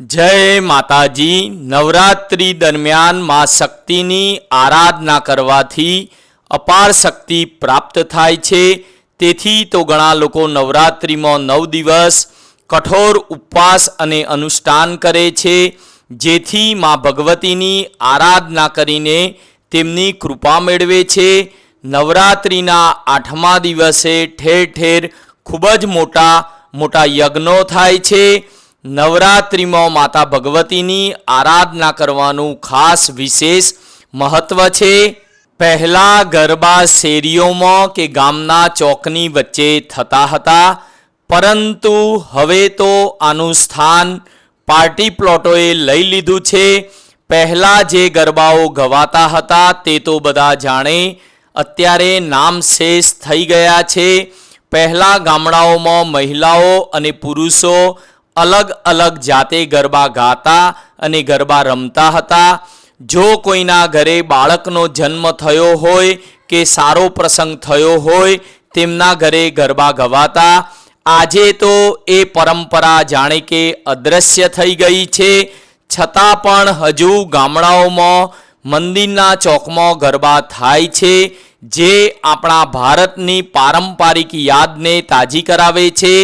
જય માતાજી. નવરાત્રિ દરમિયાનમાં શક્તિની આરાધના કરવાથી અપાર શક્તિ પ્રાપ્ત થાય છે. તેથી તો ઘણા લોકો નવરાત્રિમાં નવ દિવસ કઠોર ઉપવાસ અને અનુષ્ઠાન કરે છે. જેથી માં ભગવતીની આરાધના કરીને તેમની કૃપા મેળવે છે. નવરાત્રિના આઠમા દિવસે ઠેર ઠેર ખૂબ જ મોટા મોટા યજ્ઞો થાય છે. નવરાત્રિમાં માતા ભગવતીની આરાધના કરવાનું ખાસ વિશેષ મહત્વ છે. પહેલાં ગરબા શેરીઓમાં કે ગામના ચોકની વચ્ચે થતા હતા. પરંતુ હવે તો આનું સ્થાન પાર્ટી પ્લોટોએ લઈ લીધું છે. પહેલાં જે ગરબાઓ ગવાતા હતા તે તો બધા જાણે અત્યારે નામ શેષ થઈ ગયા છે. પહેલાં ગામડાઓમાં મહિલાઓ અને પુરુષો અલગ અલગ જાતે ગરબા ગાતા અને ગરબા રમતા હતા. જો કોઈના ઘરે બાળકનો જન્મ થયો હોય કે સારો પ્રસંગ થયો હોય, તેમના ઘરે ગરબા ગવાતા. આજે તો એ પરંપરા જાણે કે અદૃશ્ય થઈ ગઈ છે. છતાં પણ હજુ ગામડાઓમાં, મંદિરના ચોકમાં ગરબા થાય છે, જે આપણા ભારતની પારંપરિક યાદને તાજી કરાવે છે.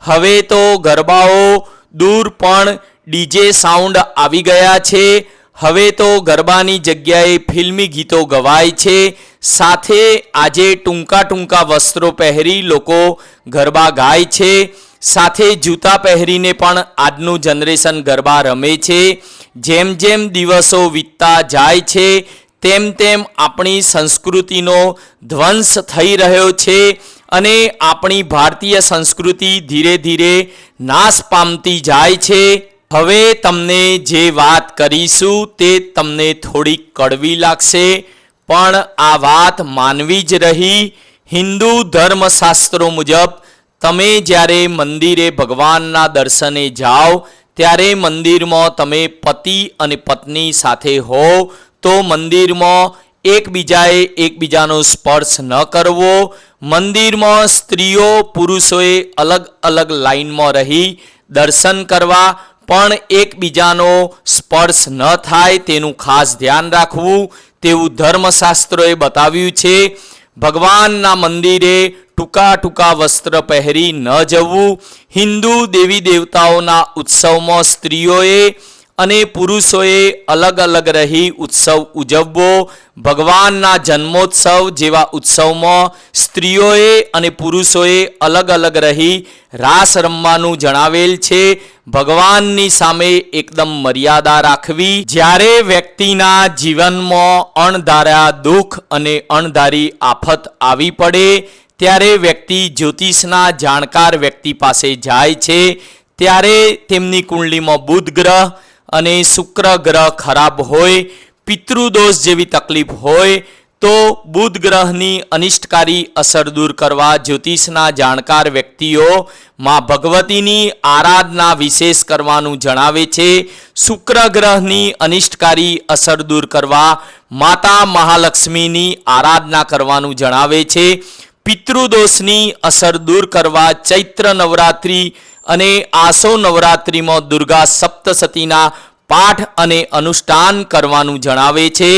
હવે તો ગરબાઓ દૂર પણ ડીજે સાઉન્ડ આવી ગયા છે. હવે તો ગરબાની જગ્યાએ ફિલ્મી ગીતો ગવાય છે. સાથે આજે ટૂંકા ટૂંકા વસ્ત્રો પહેરી લોકો ગરબા ગાય છે. સાથે જૂતા પહેરીને પણ આજનું જનરેશન ગરબા રમે છે. જેમ જેમ દિવસો વીતતા જાય છે, તેમ તેમ આપણી સંસ્કૃતિનો ધ્વંસ થઈ રહ્યો છે. અને આપણી ભારતીય સંસ્કૃતિ ધીરે ધીરે નાશ પામતી જાય છે. હવે તમને જે વાત કરીશું તે તમને થોડીક કડવી લાગશે, પણ આ વાત માનવી જ રહી. હિન્દુ ધર્મશાસ્ત્રો મુજબ તમે જ્યારે મંદિરે ભગવાનના દર્શને જાઓ, ત્યારે મંદિરમાં તમે પતિ અને પત્ની સાથે હો, તો મંદિરમાં એકબીજાએ એકબીજાનો સ્પર્શ ન કરવો. મંદિરમાં સ્ત્રીઓ પુરુષોએ અલગ અલગ લાઈનમાં રહી દર્શન કરવા, પણ એકબીજાનો સ્પર્શ ન થાય તેનું ખાસ ધ્યાન રાખવું તેવું ધર્મશાસ્ત્રોએ બતાવ્યું છે. ભગવાનના મંદિરે ટૂંકા ટૂંકા વસ્ત્ર પહેરી ન જવું. હિન્દુ દેવી દેવતાઓના ઉત્સવમાં સ્ત્રીઓએ અને પુરુષોએ અલગ અલગ રહી ઉત્સવ ઉજવવો. ભગવાનના જન્મોત્સવ જેવા ઉત્સવમાં સ્ત્રીઓએ અને પુરુષોએ અલગ અલગ રહી રાસ રમવાનું જણાવેલ છે. ભગવાનની સામે એકદમ મર્યાદા રાખવી. જ્યારે વ્યક્તિના જીવનમાં અણધાર્યા દુઃખ અને અણધારી આફત આવી પડે, ત્યારે વ્યક્તિ જ્યોતિષના જાણકાર વ્યક્તિ પાસે જાય છે. ત્યારે તેમની કુંડલીમાં બુધ ગ્રહ અને શુક્ર ગ્રહ ખરાબ હોય, પિતૃદોષ જેવી તકલીફ હોય, તો બુધ ગ્રહની અનિષ્ટકારી અસર દૂર કરવા જ્યોતિષના જાણકાર વ્યક્તિઓ માં ભગવતીની આરાધના વિશેષ કરવાનું જણાવે છે. શુક્ર ગ્રહની અનિષ્ટકારી અસર દૂર કરવા માતા મહાલક્ષ્મીની આરાધના કરવાનું જણાવે છે. પિતૃદોષની અસર દૂર કરવા ચૈત્ર નવરાત્રિ અને આસો નવરાત્રિમાં દુર્ગા સપ્તસતીના પાઠ અને અનુષ્ઠાન કરવાનું જણાવે છે.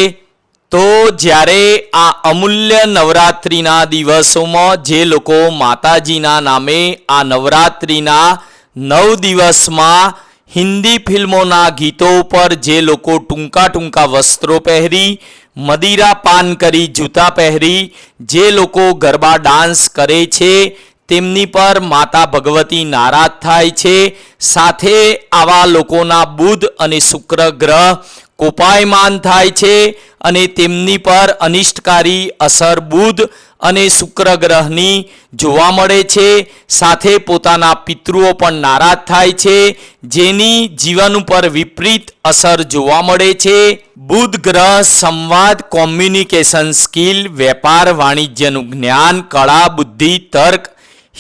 તો જ્યારે આ અમૂલ્ય નવરાત્રિના દિવસોમાં જે લોકો માતાજીના નામે આ નવરાત્રિના નવ દિવસમાં હિન્દી ફિલ્મોના ગીતો પર જે લોકો ટૂંકા ટૂંકા વસ્ત્રો પહેરી, મદિરા પાન કરી, જૂતા પહેરી, જે લોકો ગરબા ડાન્સ કરે છે તેમની પર માતા ભગવતી નારાજ થાય છે. સાથે આવા લોકોના બુધ અને શુક્ર ગ્રહ કોપાયમાન થાય છે અને તેમની પર અનિષ્ટકારી અસર બુધ અને શુક્ર ગ્રહની જોવા મળે છે. સાથે પોતાના પિતૃઓ પણ નારાજ થાય છે, જેની જીવન ઉપર વિપરીત અસર જોવા મળે છે. બુધ ગ્રહ સંવાદ, કોમ્યુનિકેશન સ્કિલ, વેપાર, વાણિજ્યનું જ્ઞાન, કળા, બુદ્ધિ, તર્ક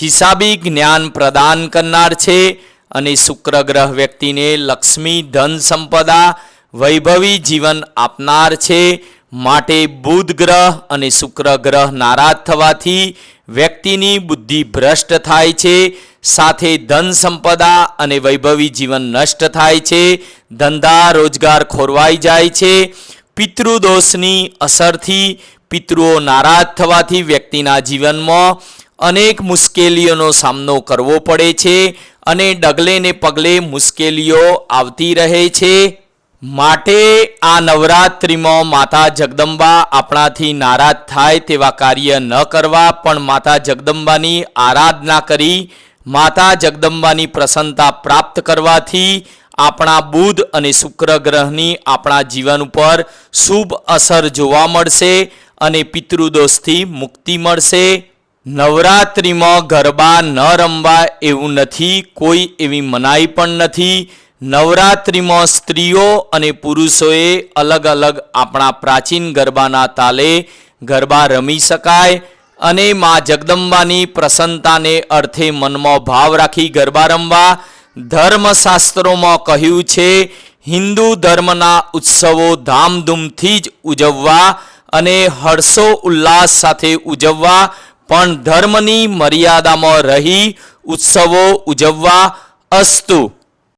હિસાબી જ્ઞાન પ્રદાન કરનાર છે અને શુક્ર ગ્રહ વ્યક્તિને લક્ષ્મી ધન સંપદા, વૈભવી જીવન આપનાર છે. માટે બુધ ગ્રહ અને શુક્ર ગ્રહ નારાજ થવાથી વ્યક્તિની બુદ્ધિ ભ્રષ્ટ થાય છે. સાથે ધન સંપદા અને વૈભવી જીવન નષ્ટ થાય છે. ધંધા રોજગાર ખોરવાઈ જાય છે. પિતૃદોષની અસરથી પિતૃઓ નારાજ થવાથી વ્યક્તિના જીવનમાં અનેક મુશ્કેલીઓનો સામનો કરવો પડે છે અને ડગલે ને પગલે મુશ્કેલીઓ આવતી રહે છે. માટે આ નવરાત્રિમાં માતા જગદંબા આપણાથી નારાજ થાય તેવા કાર્ય ન કરવા, પણ માતા જગદંબાની આરાધના કરી, માતા જગદંબાની પ્રસન્નતા પ્રાપ્ત કરવાથી આપણા બુધ અને શુક્ર ગ્રહની આપણા જીવન ઉપર શુભ અસર જોવા મળશે અને પિતૃદોષથી મુક્તિ મળશે. નવરાત્રિમાં ગરબા ન રમવા એવું નથી, કોઈ એવી મનાઈ પણ નથી. નવરાત્રિમાં સ્ત્રીઓ અને પુરુષોએ અલગ અલગ આપણા પ્રાચીન ગરબાના તાલે ગરબા રમી શકાય અને મા જગદંબાની પ્રસન્નતાને અર્થે મનમાં ભાવ રાખી ગરબા રમવા. ધર્મશાસ્ત્રોમાં કહ્યું છે, હિન્દુ ધર્મના ઉત્સવો ધામધૂમથી જ ઉજવવા અને હર્ષો ઉલ્લાસ સાથે ઉજવવા પણ ધર્મની મર્યાદામાં રહી ઉત્સવો ઉજવવા અસ્તુ.